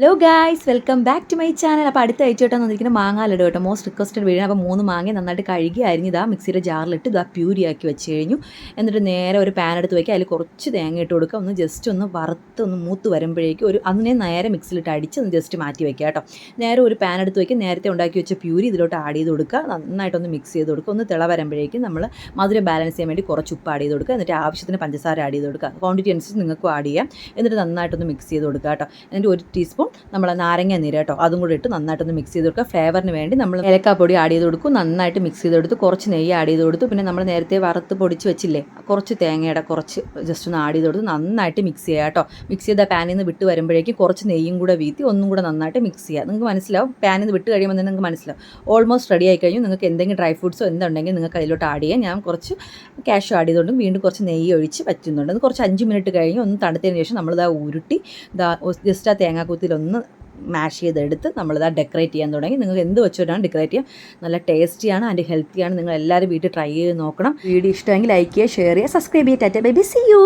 Hello guys welcome back to my channel അപ്പോൾ അടുത്ത ആഴ്ചയായിട്ടാണ് വന്നിരിക്കുന്ന മാങ്ങ ലഡു കേട്ടോ. മോസ്റ്റ് റിക്വസ്റ്റഡ് വീഡിയോ അപ്പോൾ മൂന്ന് മാങ്ങ നന്നായിട്ട് കഴുകി അരിഞ്ഞ് ഇതാ മിക്സിയുടെ ജാറിലിട്ട് ഇതാ പ്യൂരി ആക്കി വെച്ച് കഴിഞ്ഞു എന്നിട്ട് നേരെ ഒരു പാൻ എടുത്ത് വയ്ക്കുക അതിൽ കുറച്ച് തേങ്ങ ഇട്ട് കൊടുക്കുക. ഒന്ന് ജസ്റ്റ് ഒന്ന് വറുത്ത് ഒന്ന് മൂത്ത് വരുമ്പോഴേക്കും ഒരു അതിനെ നേരെ മിക്സിയിലിട്ട് അടിച്ച് ഒന്ന് ജസ്റ്റ് മാറ്റി വയ്ക്കുക കേട്ടോ. നേരെ ഒരു പാൻ എടുത്ത് വയ്ക്കുക നേരത്തെ ഉണ്ടാക്കി വെച്ച പ്യൂരി ഇതിലോട്ട് ആഡ് ചെയ്ത് കൊടുക്കുക. നന്നായിട്ടൊന്ന് മിക്സ് ചെയ്ത് കൊടുക്കുക. ഒന്ന് തിള വരുമ്പോഴേക്കും നമ്മൾ മധുരം ബാലൻസ് ചെയ്യാൻ വേണ്ടി കുറച്ച് ഉപ്പ് ആഡ് ചെയ്ത് കൊടുക്കുക. എന്നിട്ട് ആവശ്യത്തിന് പഞ്ചസാര ആഡ് ചെയ്ത് കൊടുക്കുക. ക്വാണ്ടിറ്റി അനുസരിച്ച് നിങ്ങൾക്കും ആഡ് ചെയ്യാം. എന്നിട്ട് നന്നായിട്ടൊന്ന് മിക്സ് ചെയ്ത് കൊടുക്കുക കേട്ടോ. എന്നിട്ട് ഒരു ടീസ്പൂൺ നമ്മൾ നാരങ്ങ നീര് കേട്ടോ. അതും കൂടി ഇട്ട് നന്നായിട്ടൊന്ന് മിക്സ് ചെയ്ത് കൊടുക്കുക. ഫ്ലേവറിന് വേണ്ടി നമ്മൾ ഏലക്കാപ്പൊടി ആഡ് ചെയ്ത് കൊടുക്കും. നന്നായിട്ട് മിക്സ് ചെയ്ത് കൊടുത്ത് കുറച്ച് നെയ്യ് ആഡ് ചെയ്ത് കൊടുത്തു പിന്നെ നമ്മൾ നേരത്തെ വറുത്ത് പൊടിച്ച് വെച്ചില്ലേ കുറച്ച് തേങ്ങയുടെ കുറച്ച് ജസ്റ്റ് ഒന്ന് ആഡ് ചെയ്ത് കൊടുത്ത് നന്നായിട്ട് മിക്സ് ചെയ്യുക കേട്ടോ. മിക്സ് ചെയ്ത പാനിൽ നിന്ന് വിട്ട് വരുമ്പോഴേക്കും കുറച്ച് നെയ്യും കൂടെ വീത്തി ഒന്നും കൂടെ നന്നായിട്ട് മിക്സ് ചെയ്യുക. നിങ്ങൾക്ക് മനസ്സിലാവും? പാനിൽ നിന്ന് വിട്ട് കഴിയുമ്പോൾ നിങ്ങൾക്ക് മനസ്സിലാവും. ഓൾമോസ്റ്റ് റെഡി ആയി കഴിഞ്ഞു. നിങ്ങൾക്ക് എന്തെങ്കിലും ഡ്രൈ ഫ്രൂട്ട്സോ എന്തുണ്ടെങ്കിൽ നിങ്ങൾക്ക് അതിലോട്ട് ആഡ് ചെയ്യാം. ഞാൻ കുറച്ച് ക്യാഷ് ആഡ് ചെയ്തുകൊണ്ട് വീണ്ടും കുറച്ച് നെയ്യ് ഒഴിച്ച് പറ്റുന്നുണ്ട്. അത് കുറച്ച് അഞ്ച് മിനിറ്റ് കഴിഞ്ഞ് ഒന്ന് തണുത്തതിന് ശേഷം നമ്മളിതാ ഉരുട്ടി ജസ്റ്റ് ആ തേങ്ങാക്കൂത്തിലൊന്ന് മാഷ് ചെയ്തെടുത്ത് നമ്മളിതാ ഡെക്കറേറ്റ് ചെയ്യാൻ തുടങ്ങി. നിങ്ങൾക്ക് എന്ത് വെച്ചിട്ടാണ് ഡെക്കറേറ്റ് ചെയ്യാം. നല്ല ടേസ്റ്റിയാണ് ആൻഡ് ഹെൽത്തിയാണ് നിങ്ങൾ എല്ലാവരും വീട്ടിൽ ട്രൈ ചെയ്ത് നോക്കണം. വീഡിയോ ഇഷ്ടമെങ്കിൽ ലൈക്ക് ചെയ്യുക ഷെയർ ചെയ്യുക സബ്സ്ക്രൈബ് ചെയ്യുക. Tata Baiby C U